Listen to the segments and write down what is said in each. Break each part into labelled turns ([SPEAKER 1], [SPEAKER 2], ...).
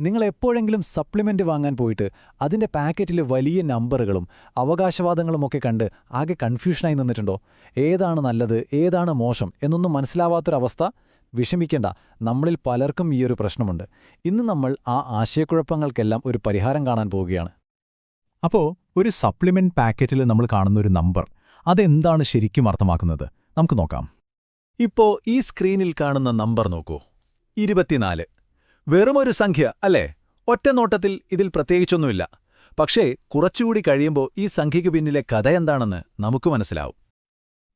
[SPEAKER 1] നിങ്ങൾ എപ്പോഴെങ്കിലും സപ്ലിമെന്റ് വാങ്ങാൻ പോയിട്ട് അതിന്റെ പാക്കറ്റിൽ വലിയ നമ്പറുകളും അവകാശവാദങ്ങളുമൊക്കെ കണ്ട് ആകെ കൺഫ്യൂഷനായി നിന്നിട്ടുണ്ടോ? ഏതാണ് നല്ലത്? ഏതാണ് മോശം? എന്നൊന്നും മനസ്സിലാവാത്തൊരവസ്ഥ വിഷമിക്കേണ്ട. നമ്മളിൽ പലർക്കും ഈ ഒരു പ്രശ്നമുണ്ട്. ഇന്ന് നമ്മൾ ആ ആശയക്കുഴപ്പങ്ങൾക്കെല്ലാം ഒരു പരിഹാരം കാണാൻ പോവുകയാണ്.
[SPEAKER 2] അപ്പോൾ ഒരു സപ്ലിമെന്റ് പാക്കറ്റിൽ നമ്മൾ കാണുന്ന ഒരു നമ്പർ അതെന്താണ് ശരിക്കും അർത്ഥമാക്കുന്നത്? നമുക്ക് നോക്കാം.
[SPEAKER 3] ഇപ്പോ ഈ സ്ക്രീനിൽ കാണുന്ന നമ്പർ നോക്കൂ. ഇരുപത്തിനാല്. വെറുമൊരു സംഖ്യ അല്ലേ? ഒറ്റ നോട്ടത്തിൽ ഇതിൽ പ്രത്യേകിച്ചൊന്നുമില്ല. പക്ഷേ കുറച്ചുകൂടി കഴിയുമ്പോൾ ഈ സംഖ്യയ്ക്ക് പിന്നിലെ കഥ എന്താണെന്ന് നമുക്ക് മനസ്സിലാവും.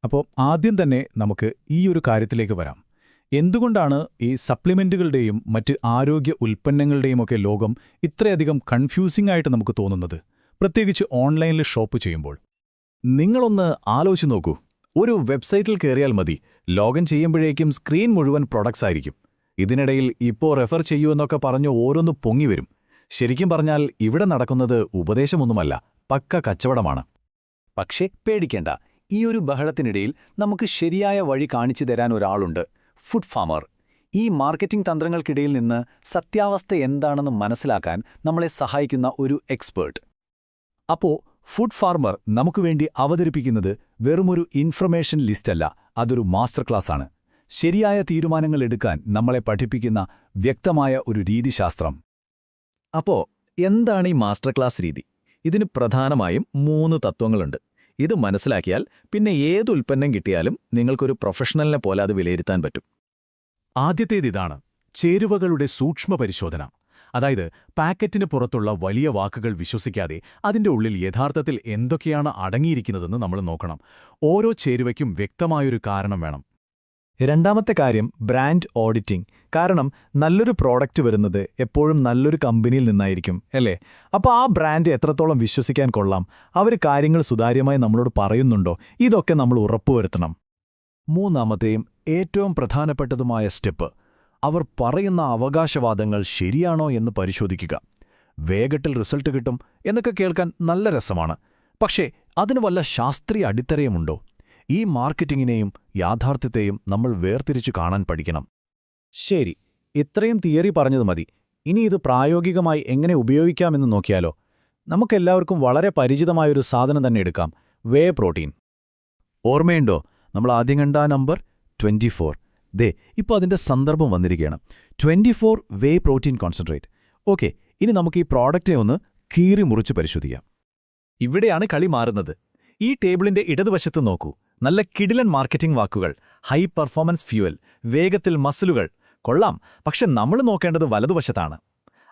[SPEAKER 2] അപ്പോൾ ആദ്യം തന്നെ നമുക്ക് ഈ ഒരു കാര്യത്തിലേക്ക് വരാം. എന്തുകൊണ്ടാണ് ഈ സപ്ലിമെന്റുകളുടെയും മറ്റ് ആരോഗ്യ ഉൽപ്പന്നങ്ങളുടെയുമൊക്കെ ലോകം ഇത്രയധികം കൺഫ്യൂസിംഗ് ആയിട്ട് നമുക്ക് തോന്നുന്നത്? പ്രത്യേകിച്ച് ഓൺലൈനിൽ ഷോപ്പ് ചെയ്യുമ്പോൾ.
[SPEAKER 3] നിങ്ങളൊന്ന് ആലോചിച്ച് നോക്കൂ. ഒരു വെബ്സൈറ്റിൽ കയറിയാൽ മതി. ലോഗിൻ ചെയ്യുമ്പോഴേക്കും സ്ക്രീൻ മുഴുവൻ പ്രൊഡക്ട്സ് ആയിരിക്കും. ഇതിനിടയിൽ ഇപ്പോൾ റെഫർ എന്നൊക്കെ പറഞ്ഞ് ഓരോന്ന് പൊങ്ങി വരും. ശരിക്കും പറഞ്ഞാൽ ഇവിടെ നടക്കുന്നത് ഉപദേശമൊന്നുമല്ല പക്ക കച്ചവടമാണ്.
[SPEAKER 1] പക്ഷേ പേടിക്കേണ്ട ഈ ഒരു ബഹളത്തിനിടയിൽ നമുക്ക് ശരിയായ വഴി കാണിച്ചു തരാൻ ഒരാളുണ്ട് ഫുഡ് ഫാമർ. ഈ മാർക്കറ്റിംഗ് തന്ത്രങ്ങൾക്കിടയിൽ നിന്ന് സത്യാവസ്ഥ എന്താണെന്ന് മനസ്സിലാക്കാൻ നമ്മളെ സഹായിക്കുന്ന ഒരു എക്സ്പേർട്ട്.
[SPEAKER 2] അപ്പോ ഫുഡ് ഫാർമർ നമുക്ക് വേണ്ടി അവതരിപ്പിക്കുന്നത് വെറുമൊരു ഇൻഫർമേഷൻ ലിസ്റ്റല്ല അതൊരു മാസ്റ്റർ ക്ലാസ്സാണ്. ശരിയായ തീരുമാനങ്ങൾ എടുക്കാൻ നമ്മളെ പഠിപ്പിക്കുന്ന വ്യക്തമായ ഒരു രീതിശാസ്ത്രം.
[SPEAKER 3] അപ്പോ എന്താണ് ഈ മാസ്റ്റർ ക്ലാസ് രീതി? ഇതിന് പ്രധാനമായും മൂന്ന് തത്വങ്ങളുണ്ട്. ഇത് മനസ്സിലാക്കിയാൽ പിന്നെ ഏത് ഉൽപ്പന്നം കിട്ടിയാലും നിങ്ങൾക്കൊരു പ്രൊഫഷണലിനെ പോലെ അത് വിലയിരുത്താൻ പറ്റും.
[SPEAKER 2] ആദ്യത്തേതിതാണ് ചേരുവകളുടെ സൂക്ഷ്മ പരിശോധന. അതായത് പാക്കറ്റിന് പുറത്തുള്ള വലിയ വാക്കുകൾ വിശ്വസിക്കാതെ അതിന്റെ ഉള്ളിൽ യഥാർത്ഥത്തിൽ എന്തൊക്കെയാണ് അടങ്ങിയിരിക്കുന്നതെന്ന് നമ്മൾ നോക്കണം. ഓരോ ചേരുവയ്ക്കും വ്യക്തമായൊരു കാരണം വേണം.
[SPEAKER 1] രണ്ടാമത്തെ കാര്യം ബ്രാൻഡ് ഓഡിറ്റിംഗ് കാരണം നല്ലൊരു പ്രോഡക്റ്റ് വരുന്നത് എപ്പോഴും നല്ലൊരു കമ്പനിയിൽ നിന്നായിരിക്കും അല്ലേ? അപ്പോൾ ആ ബ്രാൻഡ് എത്രത്തോളം വിശ്വസിക്കാൻ കൊള്ളാം? അവർ കാര്യങ്ങൾ സുതാര്യമായി നമ്മളോട് പറയുന്നുണ്ടോ? ഇതൊക്കെ നമ്മൾ ഉറപ്പുവരുത്തണം.
[SPEAKER 2] മൂന്നാമത്തെയും ഏറ്റവും പ്രധാനപ്പെട്ടതുമായ സ്റ്റെപ്പ് അവർ പറയുന്ന അവകാശവാദങ്ങൾ ശരിയാണോ എന്ന് പരിശോധിക്കുക. വേഗത്തിൽ റിസൾട്ട് കിട്ടും എന്നൊക്കെ കേൾക്കാൻ നല്ല രസമാണ്. പക്ഷേ അതിന് വല്ല ശാസ്ത്രീയ അടിത്തറയുമുണ്ടോ? ഈ മാർക്കറ്റിങ്ങിനെയും യാഥാർത്ഥ്യത്തെയും നമ്മൾ വേർതിരിച്ചു കാണാൻ പഠിക്കണം.
[SPEAKER 1] ശരി ഇത്രയും തിയറി പറഞ്ഞത് മതി. ഇനി ഇത് പ്രായോഗികമായി എങ്ങനെ ഉപയോഗിക്കാമെന്ന് നോക്കിയാലോ. നമുക്കെല്ലാവർക്കും വളരെ പരിചിതമായൊരു സാധനം തന്നെ എടുക്കാം. Whey protein. ഓർമ്മയുണ്ടോ? നമ്മൾ ആദ്യം കണ്ട നമ്പർ ട്വന്റി ഫോർ. ദേ ഇപ്പോൾ അതിന്റെ സന്ദർഭം വന്നിരിക്കുകയാണ്. Twenty four whey protein concentrate. Okay ഇനി നമുക്ക് ഈ പ്രോഡക്റ്റിനെ ഒന്ന് കീറി മുറിച്ച് പരിശോധിക്കാം.
[SPEAKER 3] ഇവിടെയാണ് കളി മാറുന്നത്. ഈ ടേബിളിന്റെ ഇടതുവശത്ത് നോക്കൂ. നല്ല കിടിലൻ മാർക്കറ്റിംഗ് വാക്കുകൾ ഹൈ പെർഫോമൻസ് ഫ്യൂവൽ വേഗത്തിൽ മസിലുകൾ. കൊള്ളാം. പക്ഷെ നമ്മൾ നോക്കേണ്ടത് വലതുവശത്താണ്.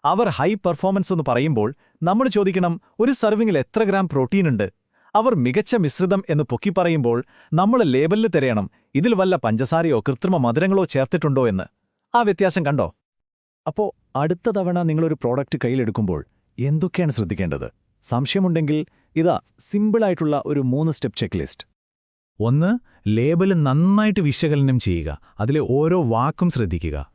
[SPEAKER 3] അവർ ഹൈ പെർഫോമൻസ് എന്ന് പറയുമ്പോൾ നമ്മൾ ചോദിക്കണം ഒരു സർവിങ്ങിൽ എത്ര ഗ്രാം പ്രോട്ടീൻ ഉണ്ട്? അവർ മികച്ച മിശ്രിതം എന്ന് പൊക്കി പറയുമ്പോൾ നമ്മൾ ലേബലിൽ തിരയണം ഇതിൽ വല്ല പഞ്ചസാരയോ കൃത്രിമ മധുരങ്ങളോ ചേർത്തിട്ടുണ്ടോ എന്ന്. ആ വ്യത്യാസം കണ്ടോ?
[SPEAKER 1] അപ്പോൾ അടുത്ത തവണ നിങ്ങളൊരു പ്രോഡക്റ്റ് കയ്യിലെടുക്കുമ്പോൾ എന്തൊക്കെയാണ് ശ്രദ്ധിക്കേണ്ടത്? സംശയമുണ്ടെങ്കിൽ ഇതാ സിമ്പിളായിട്ടുള്ള ഒരു മൂന്ന് സ്റ്റെപ്പ് ചെക്ക് ലിസ്റ്റ്
[SPEAKER 2] ഒന്ന് ലേബൽ നന്നായിട്ട് വിശകലനം ചെയ്യുക. അതിലെ ഓരോ വാക്കും ശ്രദ്ധിക്കുക.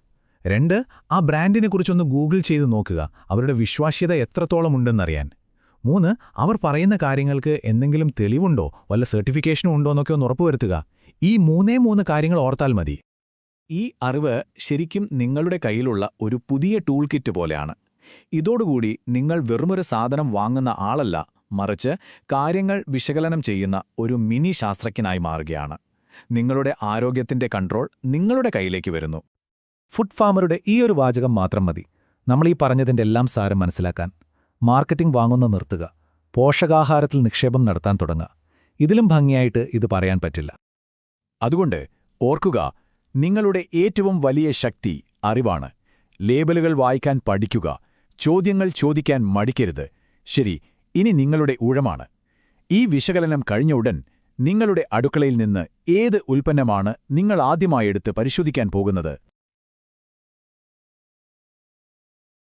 [SPEAKER 2] രണ്ട് ആ ബ്രാൻഡിനെക്കുറിച്ചൊന്ന് ഗൂഗിൾ ചെയ്ത് നോക്കുക. അവരുടെ വിശ്വാസ്യത എത്രത്തോളം ഉണ്ടെന്നറിയാൻ. മൂന്ന് അവർ പറയുന്ന കാര്യങ്ങൾക്ക് എന്തെങ്കിലും തെളിവുണ്ടോ? വല്ല സർട്ടിഫിക്കേഷനും ഉണ്ടോ എന്നൊക്കെ ഒന്ന് ഉറപ്പുവരുത്തുക. ഈ മൂന്നേ മൂന്ന് കാര്യങ്ങൾ ഓർത്താൽ മതി.
[SPEAKER 3] ഈ അറിവ് ശരിക്കും നിങ്ങളുടെ കയ്യിലുള്ള ഒരു പുതിയ ടൂൾ കിറ്റ് പോലെയാണ്. ഇതോടുകൂടി നിങ്ങൾ വെറുമൊരു സാധനം വാങ്ങുന്ന ആളല്ല മറിച്ച് കാര്യങ്ങൾ വിശകലനം ചെയ്യുന്ന ഒരു മിനി ശാസ്ത്രജ്ഞനായി മാറുകയാണ്. നിങ്ങളുടെ ആരോഗ്യത്തിന്റെ കൺട്രോൾ നിങ്ങളുടെ കയ്യിലേക്ക് വരുന്നു.
[SPEAKER 1] ഫുഡ് ഫാമറുടെ ഈ ഒരു വാചകം മാത്രം മതി. നമ്മൾ ഈ പറഞ്ഞതിന്റെ എല്ലാം സാരം മനസ്സിലാക്കാൻ. മാർക്കറ്റിംഗ് വാങ്ങുന്ന നിർത്തുക. പോഷകാഹാരത്തിൽ നിക്ഷേപം നടത്താൻ തുടങ്ങുക. ഇതിലും ഭംഗിയായിട്ട് ഇത് പറയാൻ പറ്റില്ല.
[SPEAKER 3] അതുകൊണ്ട് ഓർക്കുക നിങ്ങളുടെ ഏറ്റവും വലിയ ശക്തി അറിവാണ്. ലേബലുകൾ വായിക്കാൻ പഠിക്കുക. ചോദ്യങ്ങൾ ചോദിക്കാൻ മടിക്കരുത്. ശരി ഇനി നിങ്ങളുടെ ഊഴമാണ്. ഈ വിശകലനം കഴിഞ്ഞ ഉടൻ നിങ്ങളുടെ അടുക്കളയിൽ നിന്ന് ഏത് ഉൽപ്പന്നമാണ് നിങ്ങൾ ആദ്യമായെടുത്ത് പരിശോധിക്കാൻ പോകുന്നത്?